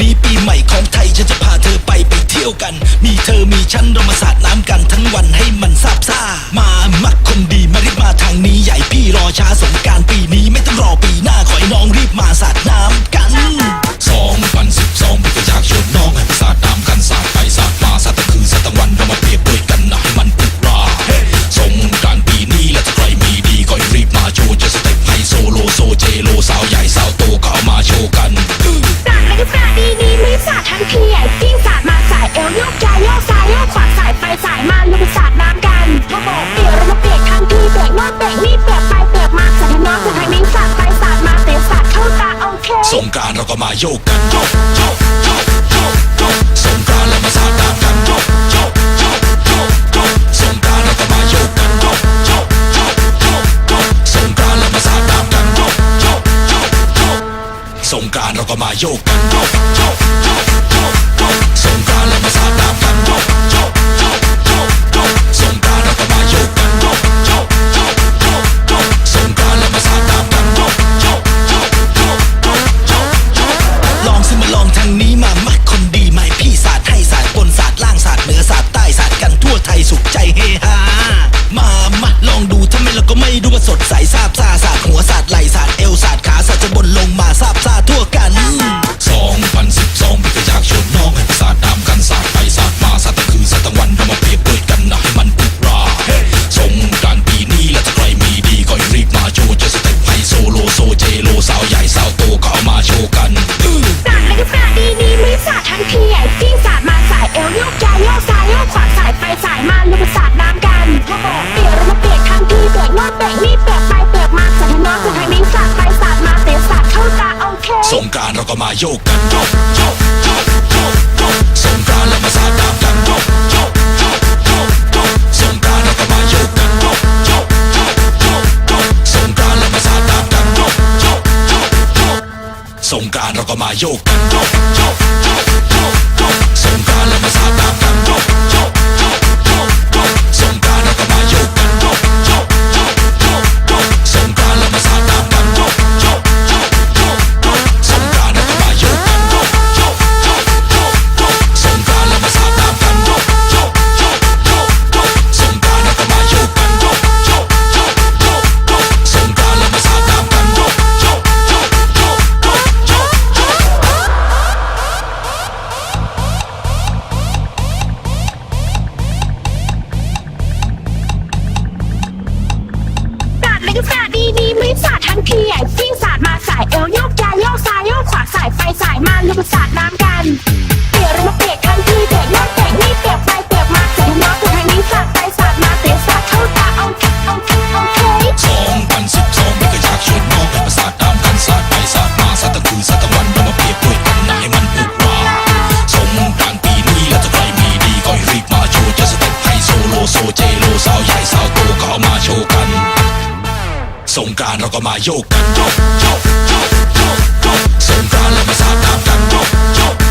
นี้ปีใหม่ของไทยฉันจะพาเธอไปไปเที่ยวกัน มีเธอมีฉันเรามาสาดน้ำกันทั้งวันให้มันซาบซ่า มามักคนดีมารีบมาทางนี้ใหญ่พี่รอช้าสงการปีนี้ไม่ต้องรอปีหน้าขอให้น้องรีบมาสาดน้ำกันสองพันสิบสองพี่ก็อยากชวนน้องให้ไปสาดน้ำกันสาดไปสาดมาสาดตะคืนสาดตะวันเรามาเปรียบด้วยกันนะให้มันปุราสงกานต์ปีนี้และถ้าใครมีดีก็รีบมาโชว์จะสเต็ปไฮโซโลโซเจโลสาวใหญ่สาวโต กรารเราก็มาโยกกันโยกโยกโยกโยกโยกสงกรารเรามาสาดน้ำกันโยกโยกโยกโยกโยกสงกรารเราก็มาโยกกันโยกโยกโยกโยกโยกสงกรารเรามาสาดน้ำกันโยกโยกโยกโยกสงกรารเราก็มาโยกกันโยกโยกโยก ก็ไม่รู้ว่าสดใสซาบซาสาดหัวสาดไหลสาดเอวสาดขาสาดจะบนลงมาซาบซาทั่วกันสองพันสิบสองพี่ก็อยากชวนน้องให้สาดน้ำกันสาดไปสาดมาสาดตะคืนสาดตะวันเรามาเปรียบเทียกันนะให้มันปุราสงกรานต์ปีนี้และถ้าใครมีดีก็รีบมาโชว์จะสเต็ปไฮโซโลโซเจโลสาวใหญ่สาว ก็มาโยกกันโยกโยกโยกโยกโยกสงกรานต์แล้วมาสาดน้ำกันโยกโยกโยกโยกโยกสงกรานต์แล้วก็มาโยกกันโยกโยกโยกโยกโยกสงกรานต์แล้วมาสาดน้ำกันโยกโยกโยกโยกสงกรานต์เราก็มาโยกกันโยกโยกโยกโยก มาสาดน้ำกัน เปียกเรามาเปียกทั้งที่เปียกโน่นเปียกนี่เปียกไปเปียกมาสาดให้น้องสาดให้นิ้งสาดไปสาดมาเตะสาดเข้าตาโอเคโอเคโอเคสองพันสิบสองพี่ก็อยากชวนน้องให้มาสาดน้ำกันสาดไปสาดมาสาดตะคืนสาดตะวันเรามาเปียบด้วยกันนะให้มันปุราสงกรานต์ปีนี้และถ้าใครมีดีก็ให้รีบมาโชว์จะสเต็ปไฮโซโลโซเจโลสาวใหญ่สาวโตก็เอามาโชว์กัน สงกรารเราก็มาโยกกันโยกโยกโยก Central, yo, siempre la pasada, yo, yo.